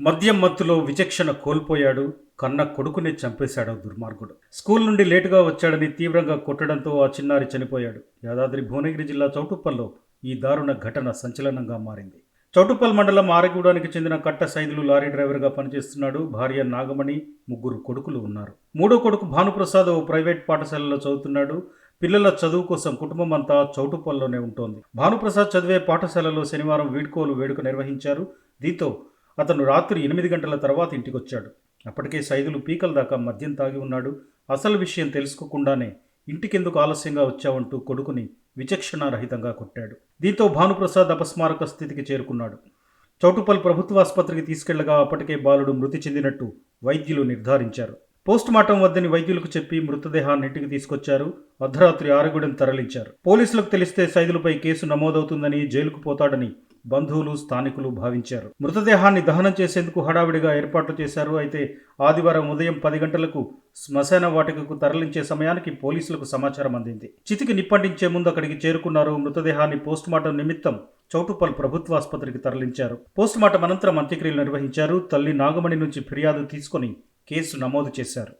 మద్యం మత్తులో విచక్షణ కోల్పోయాడు కన్న కొడుకునే చంపేశాడు దుర్మార్గుడు. స్కూల్ నుండి లేటుగా వచ్చాడని తీవ్రంగా కొట్టడంతో ఆ చిన్నారి చనిపోయాడు. యాదాద్రి భువనగిరి జిల్లా చౌటుప్పల్లో ఈ దారుణ ఘటన సంచలనంగా మారింది. చౌటుప్పల్ మండలం ఆరగూడానికి చెందిన కట్ట సైదులు లారీ డ్రైవర్గా పనిచేస్తున్నాడు. భార్య నాగమణి ముగ్గురు కొడుకులు ఉన్నారు. మూడో కొడుకు భానుప్రసాద్ ఓ ప్రైవేట్ పాఠశాలలో చదువుతున్నాడు. పిల్లల చదువు కోసం కుటుంబం అంతా చౌటుప్పల్లోనే ఉంటోంది. భానుప్రసాద్ చదివే పాఠశాలలో శనివారం వీడ్కోలు వేడుక నిర్వహించారు. దీంతో అతను రాత్రి ఎనిమిది గంటల తర్వాత ఇంటికొచ్చాడు. అప్పటికే సైదులు పీకల దాకా మద్యం తాగి ఉన్నాడు. అసలు విషయం తెలుసుకోకుండానే ఇంటికెందుకు ఆలస్యంగా వచ్చావంటూ కొడుకుని విచక్షణారహితంగా కొట్టాడు. దీంతో భానుప్రసాద్ అపస్మారక స్థితికి చేరుకున్నాడు. చౌటుపల్ ప్రభుత్వ ఆసుపత్రికి తీసుకెళ్ళగా అప్పటికే బాలుడు మృతి చెందినట్టు వైద్యులు నిర్ధారించారు. పోస్టుమార్టం వద్దని వైద్యులకు చెప్పి మృతదేహాన్ని ఇంటికి తీసుకొచ్చారు. అర్ధరాత్రి ఆరుగుడెం తరలించారు. పోలీసులకు తెలిస్తే సైదులపై కేసు నమోదవుతుందని జైలుకు పోతాడని బంధువులు స్థానికులు భావించారు. మృతదేహాన్ని దహనం చేసేందుకు హడావిడిగా ఏర్పాట్లు చేశారు. అయితే ఆదివారం ఉదయం పది గంటలకు శ్మశాన వాటికకు తరలించే సమయానికి పోలీసులకు సమాచారం అందింది. చితికి నిప్పంటించే ముందు అక్కడికి చేరుకున్నారు. మృతదేహాన్ని పోస్టుమార్టం నిమిత్తం చౌటుపల్ ప్రభుత్వ ఆసుపత్రికి తరలించారు. పోస్టుమార్టం అనంతరం అంత్యక్రియలు నిర్వహించారు. తల్లి నాగమణి నుంచి ఫిర్యాదు తీసుకొని కేసు నమోదు చేశారు.